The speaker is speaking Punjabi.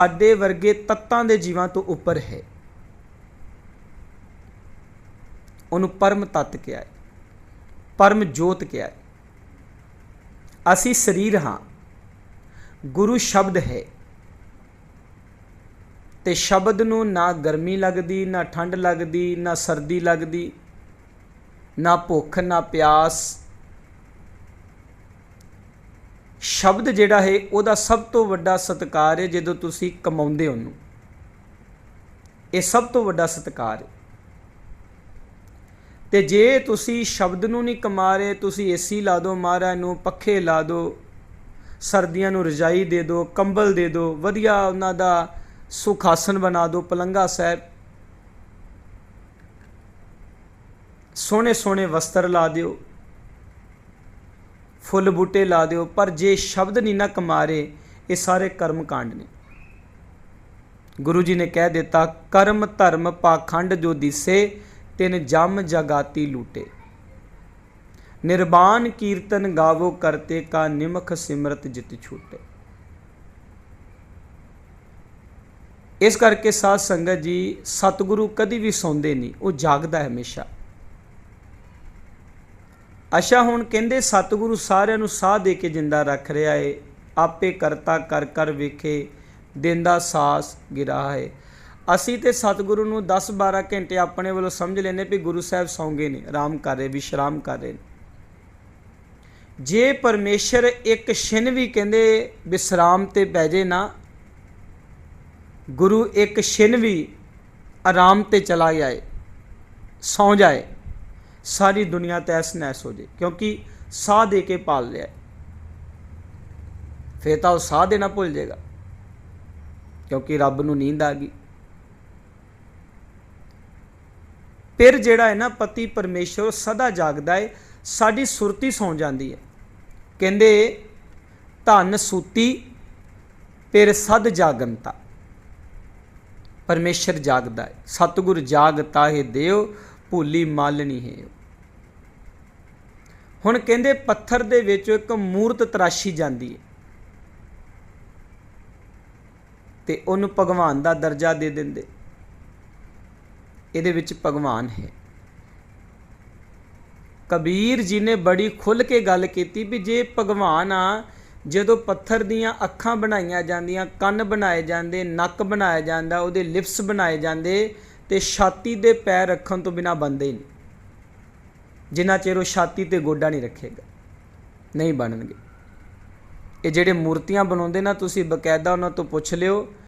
ਸਾਡੇ ਵਰਗੇ ਤੱਤਾਂ ਦੇ ਜੀਵਾਂ ਤੋਂ ਉੱਪਰ ਹੈ। ਉਹਨੂੰ ਪਰਮ ਤੱਤ ਕਿਹਾ ਹੈ। ਪਰਮ ਜੋਤ ਕਿਹਾ ਹੈ। ਅਸੀਂ ਸਰੀਰ ਹਾਂ। ਗੁਰੂ ਸ਼ਬਦ ਹੈ। ਤੇ ਸ਼ਬਦ ਨੂੰ ਨਾ ਗਰਮੀ ਲੱਗਦੀ, ਨਾ ਠੰਡ ਲੱਗਦੀ, ਨਾ ਸਰਦੀ ਲੱਗਦੀ, ਨਾ ਭੁੱਖ, ਨਾ ਪਿਆਸ ਸ਼ਬਦ ਜਿਹੜਾ ਹੈ, ਉਹਦਾ ਸਭ ਤੋਂ ਵੱਡਾ ਸਤਿਕਾਰ ਹੈ ਜਦੋਂ ਤੁਸੀਂ ਕਮਾਉਂਦੇ ਉਹਨੂੰ। ਇਹ ਸਭ ਤੋਂ ਵੱਡਾ ਸਤਿਕਾਰ ਹੈ। ਤੇ ਜੇ ਤੁਸੀਂ ਸ਼ਬਦ ਨੂੰ ਨਹੀਂ ਕਮਾ ਰਹੇ, ਤੁਸੀਂ ਏਸੀ ਲਾ ਦਿਓ, ਮਹਾਰਾਜ ਨੂੰ ਪੱਖੇ ਲਾ ਦਿਓ, ਸਰਦੀਆਂ ਨੂੰ ਰਜਾਈ ਦੇ ਦਿਓ, ਕੰਬਲ ਦੇ ਦਿਓ, ਵਧੀਆ ਉਹਨਾਂ ਦਾ ਸੁਖਾਸਨ ਬਣਾ ਦਿਓ ਪਲੰਗਾ ਸਾਹਿਬ। ਸੋਹਣੇ ਸੋਹਣੇ ਵਸਤਰ ਲਾ ਦਿਓ। ਫੁੱਲ ਬੂਟੇ ਲਾ ਦਿਓ, ਪਰ ਜੇ ਸ਼ਬਦ ਨਹੀਂ ਨਾ ਕਮਾਰੇ, ਇਹ ਸਾਰੇ ਕਰਮ ਕਾਂਡ ਨੇ। ਗੁਰੂ ਜੀ ਨੇ ਕਹਿ ਦਿੱਤਾ, ਕਰਮ, ਧਰਮ, ਪਾਖੰਡ ਜੋ ਦਿਸੇ, ਤਿਨ ਜਮ ਜਗਾਤੀ ਲੂਟੇ। ਨਿਰਬਾਨ ਕੀਰਤਨ ਗਾਵੋ ਕਰਤੇ ਕਾ ਨਿਮਖ ਸਿਮਰਤ ਜਿਤ ਛੂਟੇ। ਇਸ ਕਰਕੇ ਸਾਧ ਸੰਗਤ ਜੀ, ਸਤਿਗੁਰੂ ਕਦੀ ਵੀ ਸੌਂਦੇ ਨਹੀਂ, ਉਹ ਜਾਗਦਾ ਹੈ ਹਮੇਸ਼ਾ। ਅੱਛਾ, ਹੁਣ ਕਹਿੰਦੇ ਸਤਿਗੁਰੂ ਸਾਰਿਆਂ ਨੂੰ ਸਾਹ ਦੇ ਕੇ ਜਿੰਦਾ ਰੱਖ ਰਿਹਾ ਏ। ਆਪੇ ਕਰਤਾ ਕਰ ਕਰ ਵੇਖੇ, ਦਿੰਦਾ ਸਾਸ ਗਿਰਾ ਹੈ। ਅਸੀਂ ਤੇ ਸਤਿਗੁਰੂ ਨੂੰ 10 12 ਘੰਟੇ ਆਪਣੇ ਵੱਲੋਂ ਸਮਝ ਲੈਨੇ ਵੀ ਗੁਰੂ ਸਾਹਿਬ ਸੌਂਗੇ ਨੇ ਆਰਾਮ ਕਰ ਰਹੇ, ਵਿਸ਼ਰਾਮ ਕਰ ਰਹੇ ਨੇ। ਜੇ ਪਰਮੇਸ਼ਰ ਇੱਕ ਛਿਨ ਵੀ ਕਹਿੰਦੇ ਵਿਸਰਾਮ ਤੇ ਪੈ ਜੇ ਨਾ, ਗੁਰੂ ਇੱਕ ਛਿਨ ਵੀ ਆਰਾਮ ਤੇ ਚਲਾ ਜਾਏ, ਸੌਂ ਜਾਏ। ਸਾਰੀ ਦੁਨੀਆ ਤੈਸ ਨੈਸ ਹੋ ਜੇ, ਕਿਉਂਕਿ ਸਾਹ ਦੇ ਕੇ ਪਾਲ ਲਿਆ ਫੇਰ ਤਾਂ ਉਹ ਸਾਹ ਦੇਣਾ ਭੁੱਲ ਜਾਏਗਾ, ਕਿਉਂਕਿ ਰੱਬ ਨੂੰ ਨੀਂਦ ਆ ਗਈ। ਫਿਰ ਜਿਹੜਾ ਹੈ ਨਾ ਪਤੀ ਪਰਮੇਸ਼ਰ ਸਦਾ ਜਾਗਦਾ ਹੈ, ਸਾਡੀ ਸੁਰਤੀ ਸੌ ਜਾਂਦੀ ਹੈ। ਕਹਿੰਦੇ, ਧਨ ਸੂਤੀ, ਫਿਰ ਸਦ ਜਾਗੰਤਾ। ਪਰਮੇਸ਼ਰ ਜਾਗਦਾ ਹੈ, ਸਤਿਗੁਰ ਜਾਗਤਾ ਹੈ ਦੇਵ ਭੂਲੀ ਮਾਲਣੀ ਹੈ ਹੁਣ ਕਹਿੰਦੇ ਪੱਥਰ ਦੇ ਵਿੱਚ ਇੱਕ ਮੂਰਤ ਤਰਾਸ਼ੀ ਜਾਂਦੀ ਹੈ। ਤੇ ਉਹਨੂੰ ਭਗਵਾਨ ਦਾ ਦਰਜਾ ਦੇ ਦਿੰਦੇ। ਇਹਦੇ ਵਿੱਚ ਭਗਵਾਨ ਹੈ। ਕਬੀਰ ਜੀ ਨੇ ਬੜੀ ਖੁੱਲ ਕੇ ਗੱਲ ਕੀਤੀ ਵੀ ਜੇ ਭਗਵਾਨ ਆ, ਜਦੋਂ ਪੱਥਰ ਦੀਆਂ ਅੱਖਾਂ ਬਣਾਈਆਂ ਜਾਂਦੀਆਂ, ਕੰਨ ਬਣਾਏ ਜਾਂਦੇ, ਨੱਕ ਬਣਾਇਆ ਜਾਂਦਾ, ਉਹਦੇ ਲਿਪਸ ਬਣਾਏ ਜਾਂਦੇ, ਤੇ ਛਾਤੀ ਦੇ ਪੈਰ ਰੱਖਣ ਤੋਂ ਬਿਨਾ ਬੰਦੇ ਹੀ ਨਹੀਂ। ਜਿੰਨਾ ਚਿਰ ਉਹ ਛਾਤੀ ਤੇ ਗੋਡਾ ਨਹੀਂ ਰੱਖੇਗਾ, ਨਹੀਂ ਬਣਨਗੇ। ਇਹ ਜਿਹੜੇ ਮੂਰਤੀਆਂ ਬਣਾਉਂਦੇ ਨਾ ਤੁਸੀਂ ਬਕਾਇਦਾ ਉਹਨਾਂ ਤੋਂ ਪੁੱਛ ਲਿਓ